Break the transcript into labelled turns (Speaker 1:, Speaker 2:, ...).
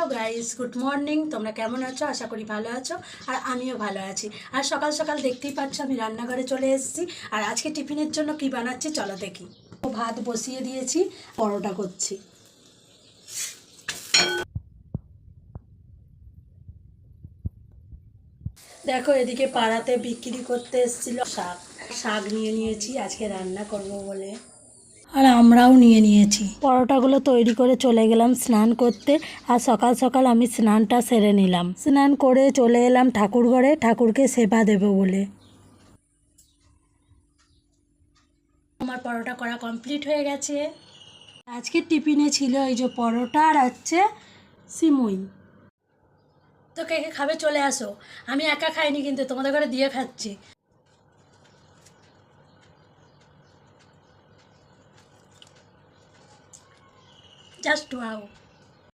Speaker 1: Hello guys, good morning. তোমরা কেমন আছো? আশা করি ভালো আছো, আর আমিও ভালো আছি। আর সকাল সকাল দেখতেই পাচ্ছ, আমি রান্নাঘরে চলে এসেছি। আর আজকে টিফিনের জন্য কি বানাচ্ছি, চলো দেখি। ভাত বসিয়ে দিয়েছি, পরোটা করছি। দেখো, এদিকে পাড়াতে বিক্রি করতে এসেছিল শাক। শাক নিয়ে নিয়েছি, আজকে রান্না করব বলে। আর আমরাও নিয়ে নিয়েছি। পরোটাগুলো তৈরি করে চলে গেলাম স্নান করতে আর সকাল সকাল আমি স্নানটা সেরে নিলাম। স্নান করে চলে এলাম ঠাকুর ঘরে ঠাকুরকে সেবা দেব বলে। আমার পরোটা করা কমপ্লিট হয়ে গেছে। আজকে টিফিনে ছিল এই যে পরোটা আর হচ্ছে সিমুই। তো কে কে খাবে চলে আসো। আমি একা খাইনি কিন্তু তোমাদের ঘরে দিয়ে খাচ্ছি। That's 12.